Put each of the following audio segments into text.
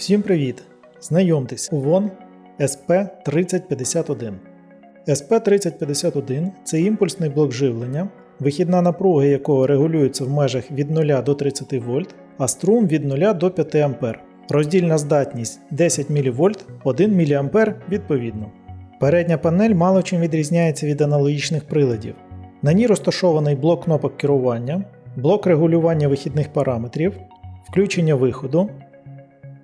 Всім привіт! Знайомтесь, УВОН SP3051. SP3051 це імпульсний блок живлення, вихідна напруга якого регулюється в межах від 0 до 30 В, а струм від 0 до 5 А. Роздільна здатність 10 мВ, 1 мА відповідно. Передня панель мало чим відрізняється від аналогічних приладів. На ній розташований блок кнопок керування, блок регулювання вихідних параметрів, включення виходу,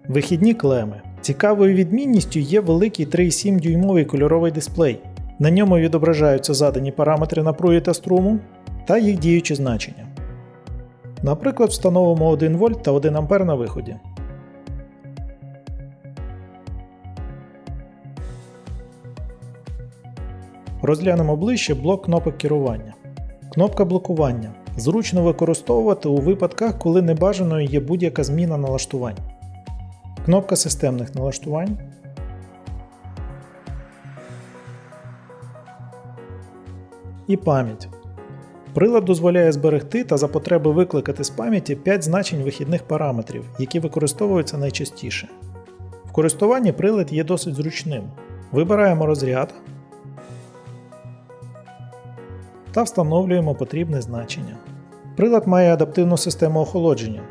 Вихідні клеми. Цікавою відмінністю є великий 3,7 дюймовий кольоровий дисплей. На ньому відображаються задані параметри напруги та струму та їх діючі значення. Наприклад, встановимо 1 вольт та 1 А на виході. Розглянемо ближче блок кнопок керування. Кнопка блокування. Зручно використовувати у випадках, коли небажаною є будь-яка зміна налаштувань. Кнопка системних налаштувань. І пам'ять. Прилад дозволяє зберегти та за потреби викликати з пам'яті 5 значень вихідних параметрів, які використовуються найчастіше. В користуванні прилад є досить зручним. Вибираємо розряд та встановлюємо потрібне значення. Прилад має адаптивну систему охолодження.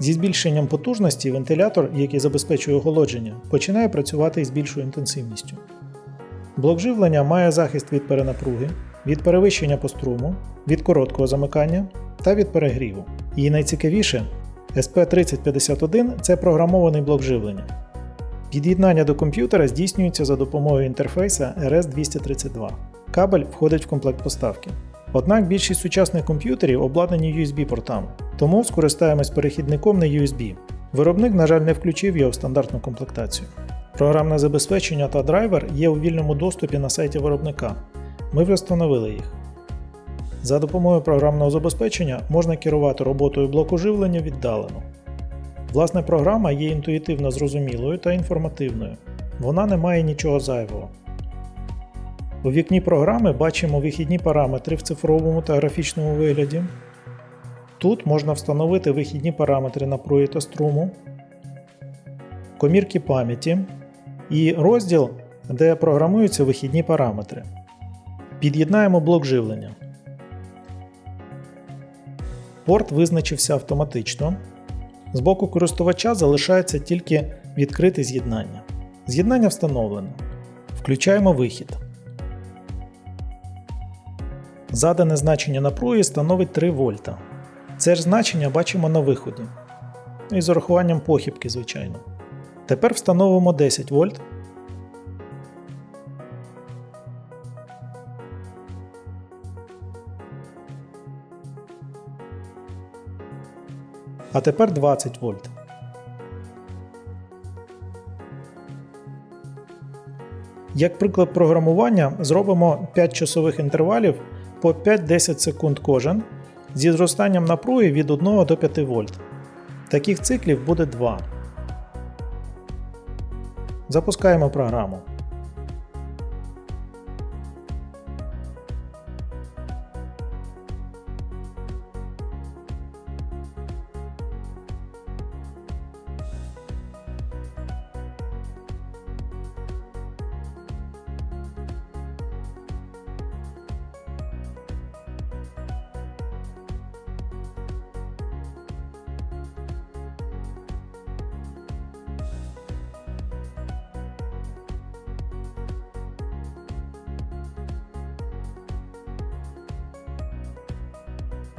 Зі збільшенням потужності вентилятор, який забезпечує охолодження, починає працювати із більшою інтенсивністю. Блок живлення має захист від перенапруги, від перевищення по струму, від короткого замикання та від перегріву. І найцікавіше, SP3051 це програмований блок живлення. Під'єднання до комп'ютера здійснюється за допомогою інтерфейса RS232. Кабель входить в комплект поставки. Однак більшість сучасних комп'ютерів обладнані USB-портами, тому скористаємось перехідником на USB. Виробник, на жаль, не включив його в стандартну комплектацію. Програмне забезпечення та драйвер є у вільному доступі на сайті виробника. Ми вже встановили їх. За допомогою програмного забезпечення можна керувати роботою блоку живлення віддалено. Власне, програма є інтуїтивно зрозумілою та інформативною. Вона не має нічого зайвого. У вікні програми бачимо вихідні параметри в цифровому та графічному вигляді. Тут можна встановити вихідні параметри напруги та струму, комірки пам'яті і розділ, де програмуються вихідні параметри. Під'єднаємо блок живлення. Порт визначився автоматично. З боку користувача залишається тільки відкрите з'єднання. З'єднання встановлено. Включаємо вихід. Задане значення напруги становить 3 вольта. Це ж значення бачимо на виході. І з урахуванням похибки, звичайно. Тепер встановимо 10 вольт. А тепер 20 вольт. Як приклад програмування, зробимо 5 часових інтервалів по 5-10 секунд кожен зі зростанням напруги від 1 до 5 вольт. Таких циклів буде 2. Запускаємо програму.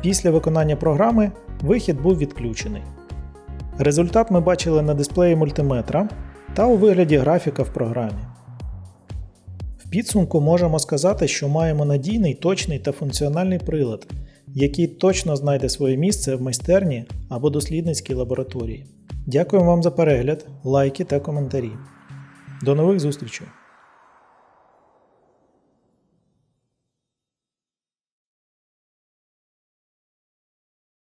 Після виконання програми вихід був відключений. Результат ми бачили на дисплеї мультиметра та у вигляді графіка в програмі. В підсумку можемо сказати, що маємо надійний, точний та функціональний прилад, який точно знайде своє місце в майстерні або дослідницькій лабораторії. Дякую вам за перегляд, лайки та коментарі. До нових зустрічей!